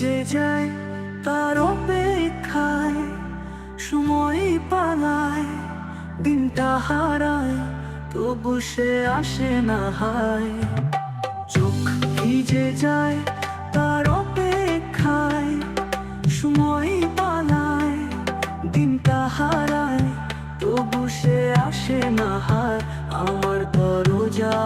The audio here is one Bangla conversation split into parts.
যে যায় তার অপেক্ষায়, সময় পালায়, দিনটা হারায়, তবু সে আসে না হায়। চোখ ভিজে যায় তার অপেক্ষায়, সময় পালায়, দিনটা হারায়, তবু সে আসে না হায়। আমার দরজা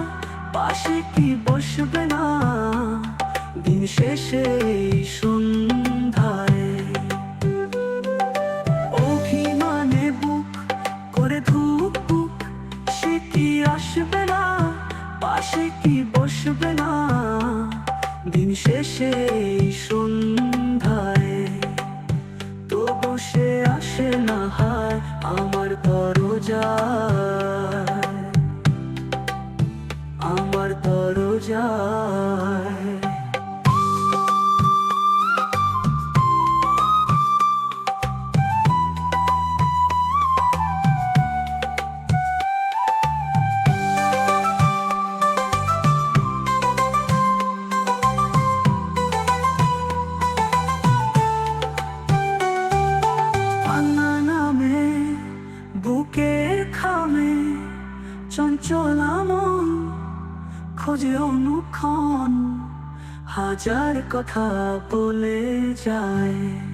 পাশে কি বসবে না? দিন শেষে সন্ধ্যায়। অভিমানে বুক করে সে কি আসবে না? পাশে কি বসবে না? দিন আসে না হায়। আমন খোঁজে অনুক্ষণ হাজার কথা বলে যায়।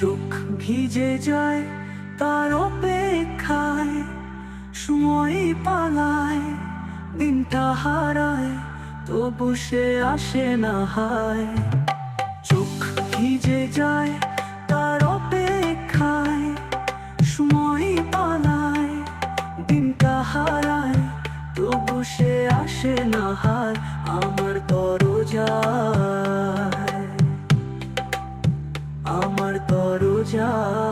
চোখ ভিজে যায়, তার অপেক্ষায় সময় পালায়, দিনটা হারায়, তবু সে আসে না হায়। চোখ ভিজে যায়, তার অপেক্ষায় সময় পালায়, দিনটা হারায়, তবু সে আসে না হায়, আমার দরজা 家。